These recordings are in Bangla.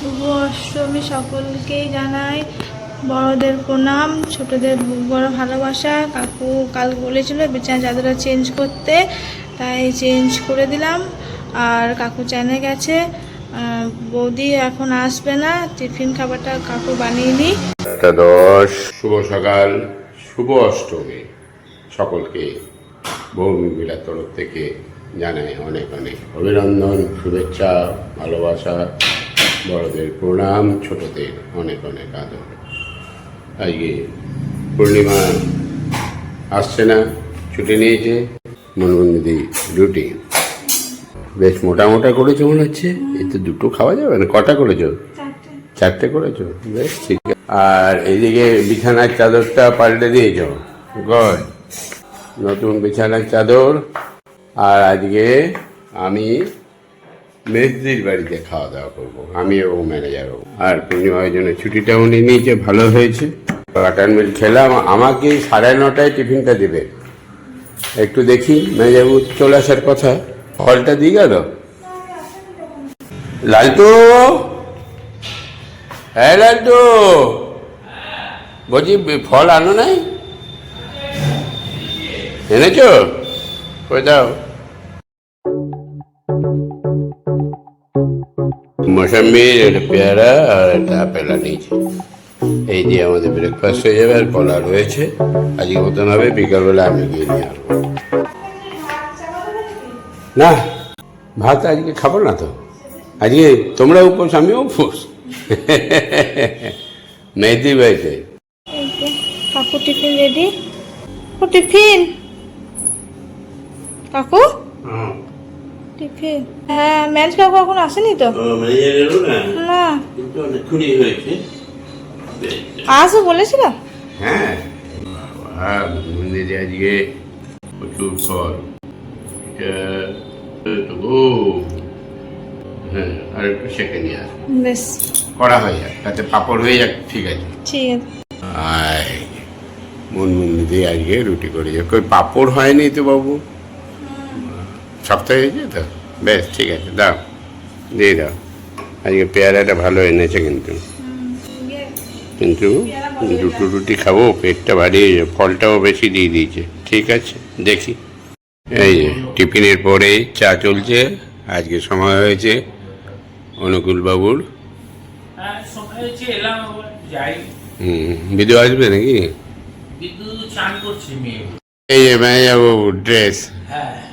শুভ অষ্টমী সকলকেই জানাই। বড়দের প্রণাম, ছোটদের বড় ভালোবাসা। কাকু কাল বলেছিল বিছানা চাদরটা চেঞ্জ করতে, তাই চেঞ্জ করে দিলাম। আর কাকু চ্যানে গেছে। বৌদি এখন আসবে না, টিফিন খাবারটা কাকু বানিয়ে নিই একাদশ, শুভ সকাল, শুভ অষ্টমী সকলকে ভৌমিবিলার তরফ থেকে জানাই অনেক অনেক অভিনন্দন, শুভেচ্ছা, ভালোবাসা। বড়দের প্রণাম ছোটদের অনেক অনেক আদর। আজকে পূর্ণিমা আসছে না ছুটি নিয়েছে মনমন্দিদি রুটি বেশ মোটা মোটা করেছ মনে হচ্ছে এতে দুটো খাওয়া যাবে না কটা করেছ? চারটে। করেছ বেশ ঠিক। আর এইদিকে বিছানার চাদরটা পাল্টে দিয়েছ নতুন বিছানার চাদর। আর আজকে আমি মেজদির বাড়িতে খাওয়া দাওয়া করব আমি ও ম্যানেজারও। আর পূর্ণিমার জন্য ছুটিটাও নিয়ে নিয়েছে, ভালো হয়েছে। বাটার মিল খেলাম, আমাকে সাড়ে নটায় টিফিনটা দেবে। একটু দেখি ম্যানেজারবাবু চলে আসার কথা। ফলটা দিয়ে গেল? লালটু? হ্যাঁ লালটু? বলছি, ফল আনো নাই? এনেছো? কই দাও। মৌসম্বি একটা পেয়ারা আর একটা আপেল আনিয়েছি এই দিয়ে আমাদের ব্রেকফাস্ট হয়ে যাবে আর কলা রয়েছে আজকে মতন হবে বিকালবেলা আমি গিয়ে নিয়ে আসব না ভাত আজকে খাব না তো আজকে তোমরা উপোস আমিও উপোস মেহেদি যে কাকু টিফিন রেডি ও টিফিন কাকু হ্যাঁ ম্যাচ কাকু এখন আসেনি তো? না? হয়েছে। আসও বলেছিল? হ্যাঁ। বাবা মন্দিরে আজকে প্রচুর ফল। হ্যাঁ আর একটু সেকে নিয়ে আস। বেশ। করা হয়ে যাক তাতে পাপড় হয়ে যাক ঠিক আছে। ঠিক আছে। আয় মন দিয়ে আজকে রুটি করে যাক কই পাপড় হয়নি তো বাবু? সপ্তাহে হয়েছে তো বেশ ঠিক আছে দাও দিয়ে দাও। আজকে পেয়ারাটা ভালো এনেছে কিন্তু। কিন্তু দুটো রুটি খাব পেটটা ভারী হয়ে যাবে। ফলটাও বেশি দিয়ে দিয়েছে। ঠিক আছে দেখি। এই যে টিফিনের পরে চা চলছে আজকে সময় হয়েছে অনুকূল বাবুর হ্যাঁ হুম বিদু আসবে নাকি? মেয়ে। এই যে মেয়াবাবু ড্রেস হ্যাঁ।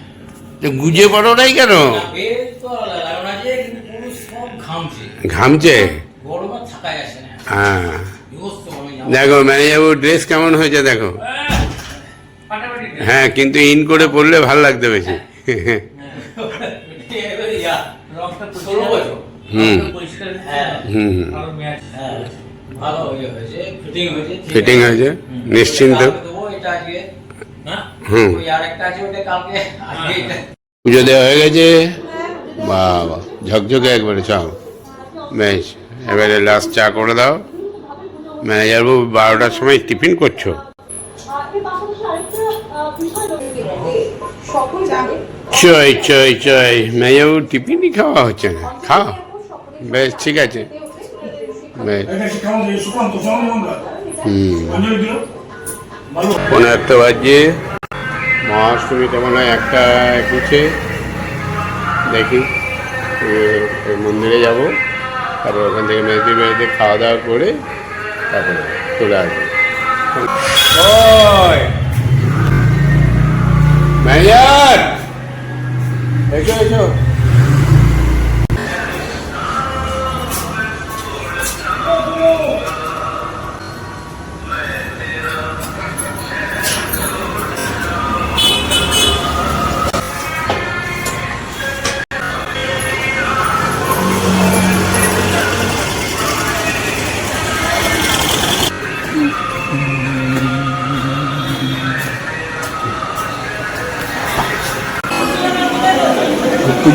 গুজে পড়ো নাই কেন? ঘামছে। হ্যাঁ। দেখো ম্যানেজাবু ড্রেস কেমন হয়েছে দেখো? হ্যাঁ কিন্তু ইন করে পরলে ভালো লাগতে বেশি। হ্যাঁ। হুম। হুম। হুম হ্যাঁ হয়েছে ফিটিং হয়েছে হুম। নিশ্চিন্ত কালকে দেবো, এটা আজকে হ্যাঁ হুম। পুজো দেওয়া হয়ে গেছে? বাবা ঝকঝকে একবারে চাও বেশ এবারে লাস্ট চা করে দাও। ম্যানেজার বাবু বারোটার সময় টিফিন করছ? চই চই চই। ম্যানেজার বাবু টিফিনই খাওয়া হচ্ছে না। খাও। বেশ ঠিক আছে। বেশ। হুম। পনেরো একটা বাজছে মহাষ্টমীটা মনে হয়? একটা একুশে। দেখি। মন্দিরে যাব। তারপর ওখান থেকে মেয়েদের মেয়েতে খাওয়া দাওয়া করে তারপরে চলে আসব। ম্যানেজার! এসো এসো।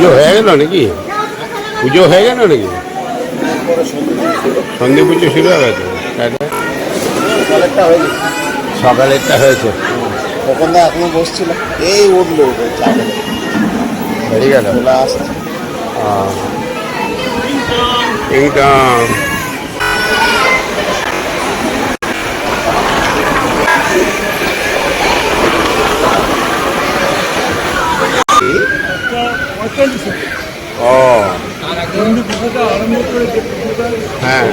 পুজো হয়ে গেল নাকি? পুজো হয়ে গেল নাকি? সন্ধে পুজো শুরু হবে তো সকালেরটা হয়ে হয়েছে। তখন তো এখনও বসছিল? এই উঠল গেল। আসছে একদম ও। হ্যাঁ।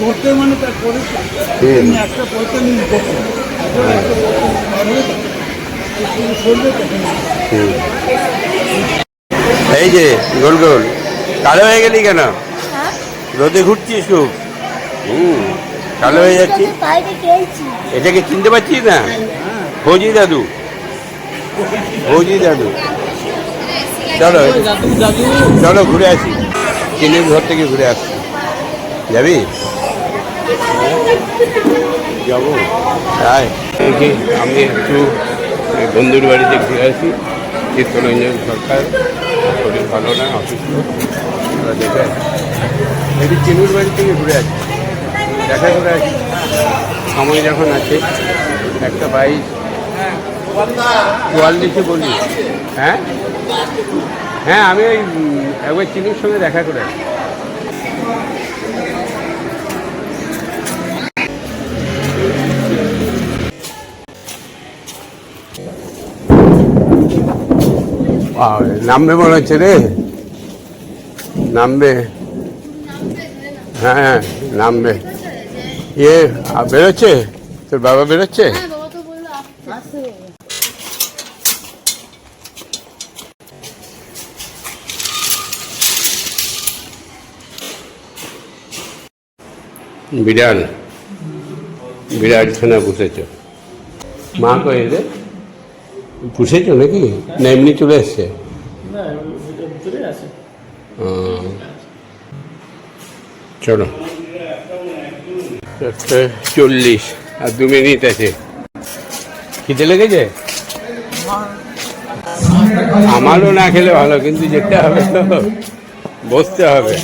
করতে মানে তার করে একটা পঁয়তাল্লিশ বছর এই যে গোল গোল। কালো হয়ে গেলি কেন? রোদে ঘুরছিস খুব। হুম কালো হয়ে যাচ্ছি। এটাকে চিনতে পারছিস না? ফৌজি দাদু। ফৌজি দাদু। চলো চলো ঘুরে আসি। চিনির ঘর থেকে ঘুরে আসছি যাবি? যাব। তাই আমি একটু বন্ধুর বাড়িতে ঘুরে আসি। চিত্তরঞ্জন সরকার। শরীর ভালো না অসুস্থ। ওরা দেখে একটু চিনুর বাড়ি থেকে ঘুরে আসি। দেখা করে আসি। সময় যখন আছে একটা বাইশ চুয়াল্লিশে বলি। হ্যাঁ? হ্যাঁ আমি ওই একবার চিনির সঙ্গে দেখা করে। নামবে মনে হচ্ছে রে। নামবে। হ্যাঁ নামবে। ইয়ে বেরোচ্ছে? তোর বাবা বেরোচ্ছে? বিড়াল। বিড়াল ছানা পুষেছ। মা কয়ে রে পুষেছ নাকি? না এমনি চলে এসছে। চলো। চারটে চল্লিশ আর দু মিনিট আছে। খিদে লেগেছে? আমারও না খেলে ভালো কিন্তু যেতে হবে তো বসতে হবে।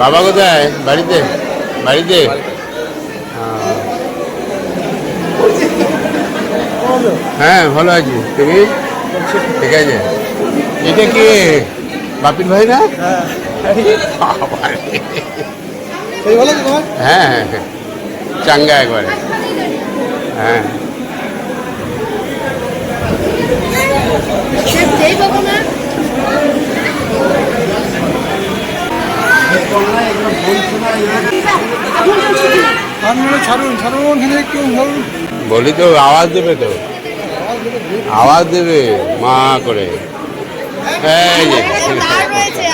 বাবা কোথায়? বাড়িতে? বাড়িতে? হ্যাঁ ভালো আছি। তুমি? ঠিক আছে। এটা কি? বাপির ভাই না? আরে হ্যাঁ হ্যাঁ হ্যাঁ। চাঙ্গা একবারে। হ্যাঁ যেই পাবো না বলি তো আওয়াজ দেবে তো। আওয়াজ দেবে মা করে। তার রয়েছে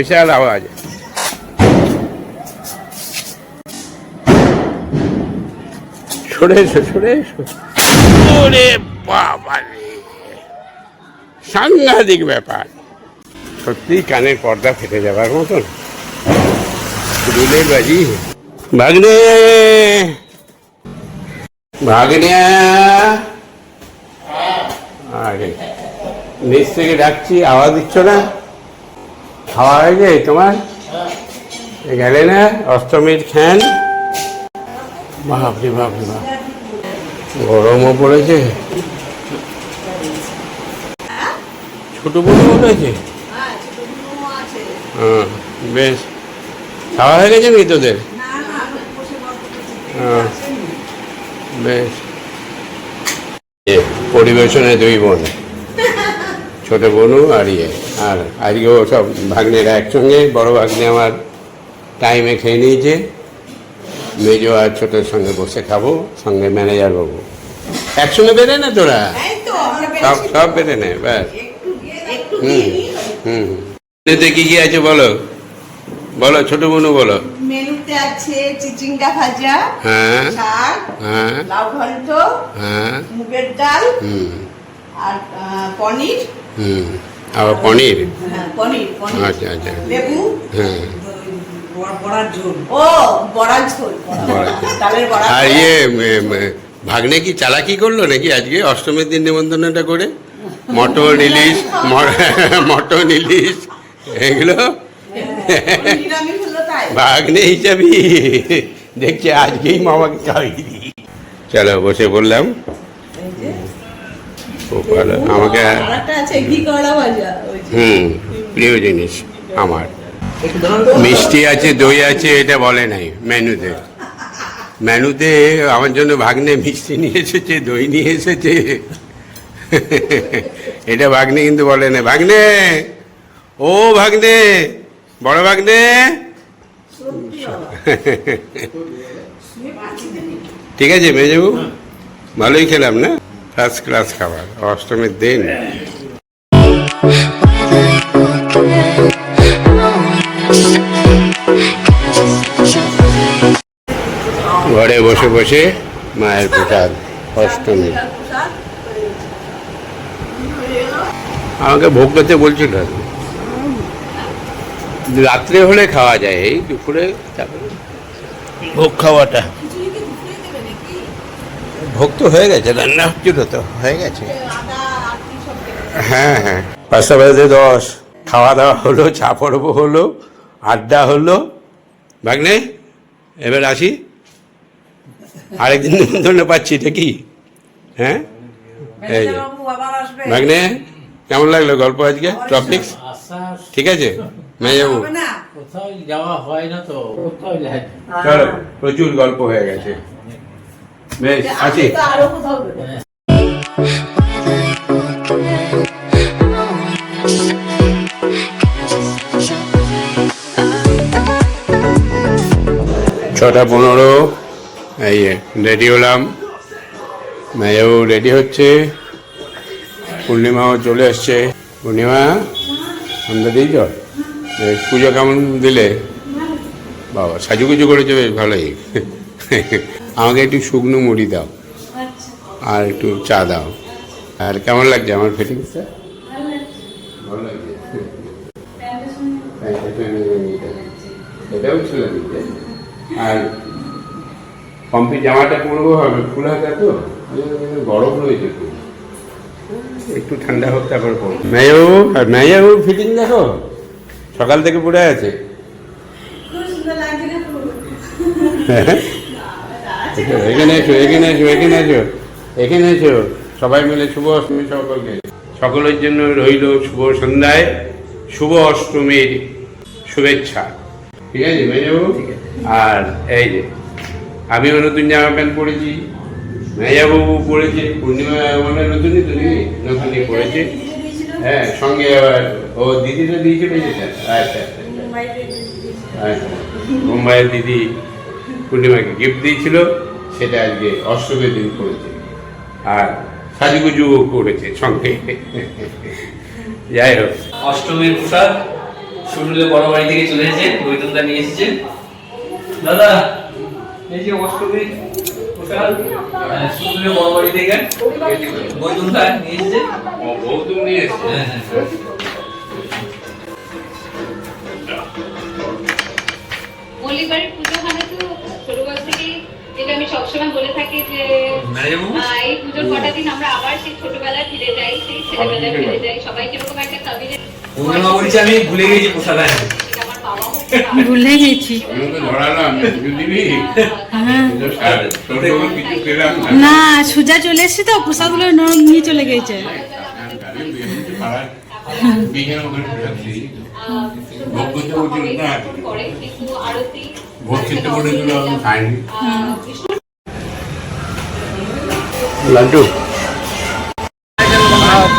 বিশাল আওয়াজ। সাংঘাতিক ব্যাপার। সত্যি কানের পর্দা ফেটে যাবার মতন। বাজি ভাগ্নে! ভাগ্নে! আরে নিচ থেকে ডাকছি, আওয়াজ দিচ্ছ না? খাওয়া হয়েছে তোমার? গেলে না অষ্টমীর খ্যান। বাপরে বাপরে বাপ। গরমও পড়েছে। ছোট বড় পড়েছে হ্যাঁ বেশ। খাওয়া হয়ে গেছে নাকি তোদের? হ্যাঁ, বেশ। পরিবেশনে দুই বোন। ছোট বোনু আর ইয়ে। আর আজকেও সব ভাগ্নেরা একসঙ্গে বড় ভাগ্নে আমার টাইমে খেয়ে নিয়েছে। মেজো আর ছোটোর সঙ্গে বসে খাব সঙ্গে ম্যানেজার বাবু। একসঙ্গে বেড়ে না তোরা? সব সব বেড়ে নে ব্যাস। হুম হুম। মেনুতে কি কি আছে বলো? বলো ছোট বোনু বলো। মেনুতে আছে চিচিঙ্গা ভাজা হ্যাঁ শাক হ্যাঁ। লাউ ঘন্ট হ্যাঁ। মুগের ডাল হুম। আর পনির। হুম। পনির? হ্যাঁ, পনির আচ্ছা আচ্ছা। হ্যাঁ। আর ইয়ে ভাগ্নে কি চালাকি করল নাকি আজকে অষ্টমীর দিন নিমন্ত্রণটা করে? মটন ইলিশ মটন ইলিশ এগুলো? ভাগ্নে হিসাবে দেখছি আজকেই মামাকে খাওয়িয়ে দিই চলো বসে বললাম ভালো আমাকে। হুম প্রিয় জিনিস আমার। মিষ্টি আছে দই আছে এটা বলে নাই মেনুতে। মেনুতে আমার জন্য ভাগ্নে মিষ্টি নিয়ে এসেছে দই নিয়ে এসেছে। এটা ভাগ্নে কিন্তু বলে না ভাগ্নে! ও ভাগ্নে! বড় ভাগ্নে! ঠিক আছে মেজবু? ভালোই খেলাম না? ফার্স্ট ক্লাস খাবার, অষ্টমীর দিন। ঘরে বসে বসে মায়ের প্রসাদ, অষ্টমী। আমাকে ভোগ করতে বলছিল। রাত্রে হলে খাওয়া যায়, এই দুপুরে ভোগ খাওয়াটা। ভোগ তো হয়ে গেছে রান্না হচ্ছিল তো হয়ে গেছে। হ্যাঁ হ্যাঁ। পাঁচটা বাজে দশ খাওয়া দাওয়া হলো চা পর্ব হলো আড্ডা হলো। ভাগ্নে এবার আসি। আরেকদিন নিমন্ত্রণ পাচ্ছি এটা কি? হ্যাঁ? এই যে। ভাগ্নে কেমন লাগল গল্প আজকে টপিক্স ঠিক আছে কোথাও যাওয়া হয় না তো কোথাও যায়? চলো প্রচুর গল্প হয়ে গেছে। আছি। ছটা পনেরো, এই রেডি হলাম। মেয়েও রেডি হচ্ছে। পূর্ণিমাও চলে এসছে। পূর্ণিমা সন্ধ্যা দিয়েছ? পুজো কেমন দিলে? বাবা, সাজুগুজু করেছ, বেশ ভালোই। আমাকে একটু শুকনো মুড়ি দাও। আর একটু চা দাও। আর কেমন লাগছে আমার ফিটিংসটা ভালো লাগছে। এটাও ছিল আর কম্পি জামাটা পরবো হবে ফুল হাতা তো? গরম রয়েছে খুব। একটু ঠান্ডা হোক তারপর পরবো। আর মেয়েও ফিটিং দেখো? সকাল থেকে পড়ে আছে। এখানে এসো এখানে এসো এখানে এসো এখানে এসো। সবাই মিলে শুভ অষ্টমী সকলকে। সকলের জন্য রইল শুভ সন্ধ্যায় শুভ অষ্টমীর শুভেচ্ছা। ঠিক আছে মেজাবু? আর এই যে আমিও নতুন জামা প্যান্ট পরেছি মেজাবাবু পরেছে পূর্ণিমা মানে নতুনই তো নাকি? নতুনই পরেছে। হ্যাঁ সঙ্গে আবার ও দিদিটা দিয়েছিল যেটা আচ্ছা আচ্ছা। আচ্ছা মুম্বাইয়ের দিদি। পূর্ণিমাকে গিফট দিয়েছিল সেটা আজকে অষ্টমীর দিন করেছে। আর সাজুগুজুও করেছে সঙ্গে। যাই হোক। অষ্টমীর প্রসাদ শুরুলে বড় বাড়ি থেকে চলে এসেছে বৈতনদা নিয়ে এসেছে। দাদা এই যে অষ্টমীর প্রসাদ শুনলে বড় বাড়ি থেকে নিয়ে এসেছে। নিয়ে হ্যাঁ হ্যাঁ সবসময় বলে থাকি যে এই পুজোর কটা দিন আমরা আবার সেই ছোটবেলায় ফিরে যাই সেই ছেলেবেলায় ফিরে যাই। সবাই কীরকম একটা কাবিনে আমি ভুলে গেছি প্রসাদ আনতে। সেটা আমার বাবা হোক ভুলে গেছি আমি তো ধরালাম যে পুজো দিবি কিন্তু সার ছোট কিছু পেলাম না। সুজা চলে এসছে তো প্রসাদগুলো নিয়ে চলে গেছে। আমি বেরিয়েছি পাড়ায়। বিকেলে লাড্ডু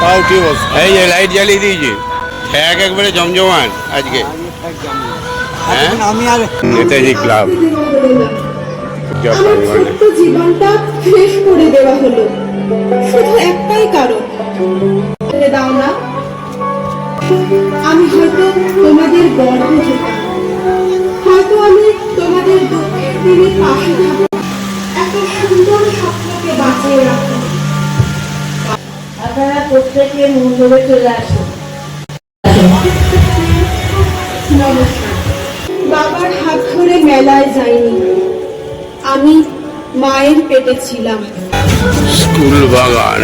পাও কি বস এই যে লাইট জ্বালিয়ে দিয়েছি এক একবারে জমজমান আজকে হ্যাঁ আমি আর নেতাজি ক্লাব জীবনটা শেষ করে দেওয়া হলো। শুধু একটাই কারণ। দাও না আমি হয়তো তোমাদের গর্ব হতাম হয়তো আমি তোমাদের দুঃখের দিনে পাশে সুন্দর স্বপ্নকে বাঁচিয়ে রাখুন। আপনারা প্রত্যেকে মন্দিরে চলে আসুন। নমস্কার। বাবার হাত ধরে মেলায় যাইনি। আমি মায়ের পেটে ছিলাম। স্কুল বাগান।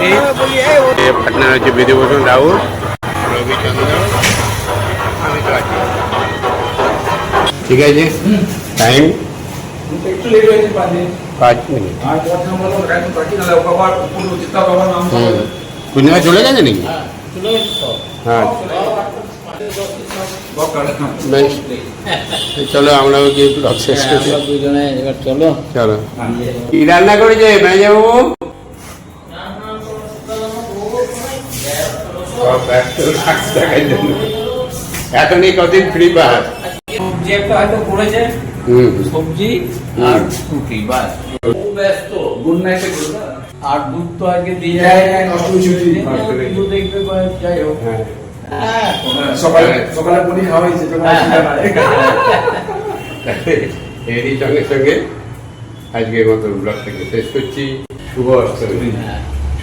পার্টনার হচ্ছে বিধিভূষণ রাউত ঠিক আছে টাইম পাঁচ মিনিট চলে গেছে নাকি চলো আমরাও গিয়ে ব্লগ চলো কি রান্না করেছে ম্যানেজারবাবু সব ব্যস্ত থাকতে থাকার জন্য। এখনই কদিন ফ্রি পাস সবজি একটা হয়তো করেছে সবজি আর রুটি বাস। ও ব্যস্ত। গুড নাইটে আর দুধ তো আজকে দিয়ে যায় দুধ দেখবে যাই হোক। হ্যাঁ। সকালে সকালে পনির খাওয়া হয়েছে এরই সঙ্গে সঙ্গে আজকের মতো ব্লগ থেকে শেষ করছি। শুভ অষ্টমী।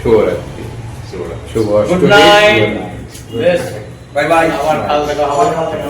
শুভরাত্রি। শুভ গুড অষ্টমী নাইট শুভ night. বাই বাই আবার কাল দেখা আবার কাল দেখা